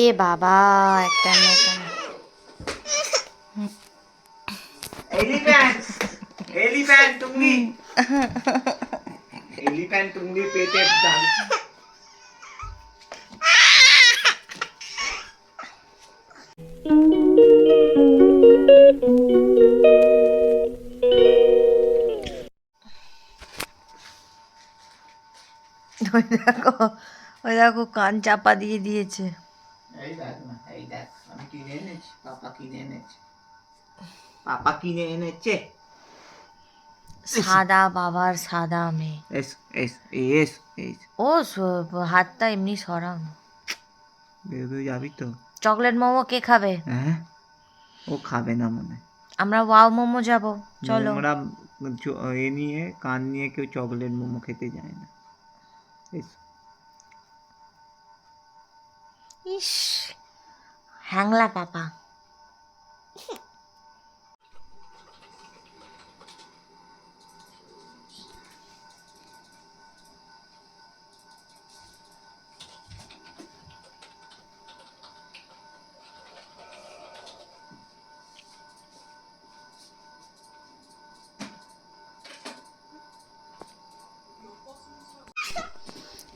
এ বাবা একটা নতুন। এলিফ্যান্ট এলিফ্যান্ট তুমি এলিফ্যান্ট তুমি পেটের দাম ওই দেখো ওই দেখো কান চাপা দিয়ে দিয়েছে। এই দেখ না এই দেখ আমি কিনে এনেছি পাপা কিনে এনেছে পাপা কিনে এনেছে সাদা বাবার সাদা মেয়ে। এস এস এস এস ও হাতটা এমনি সরাও না বেরোবে যাবি তো? চকলেট মোমো কে খাবে? হ্যাঁ? ও খাবে না মনে। হয়। আমরা ওয়াও মোমো যাব। চলো। আমরা এ নিয়ে কান নিয়ে কেউ চকলেট মোমো খেতে যায় না। এস ইস হ্যাংলা পাপা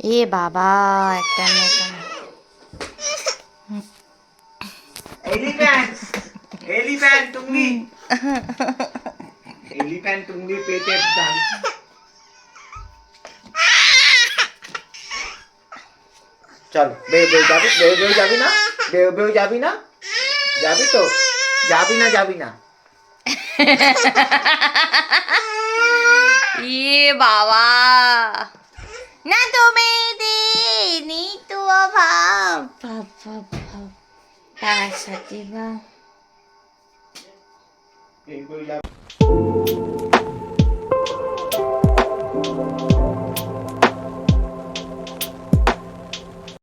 এ বাবা একটা নতুন এলিফ্যান্ট এলিফ্যান্ট তুমি এলিফ্যান্ট তুমি পেটের দাম চল বেউ বেউ যাবি বেউ বেউ যাবি না? বেউ বেউ যাবি না? যাবি তো? যাবি না যাবি না? ইয়ে বাবা। তুমি দিনি তো up, up, up, up. Pasa, diba? Okay,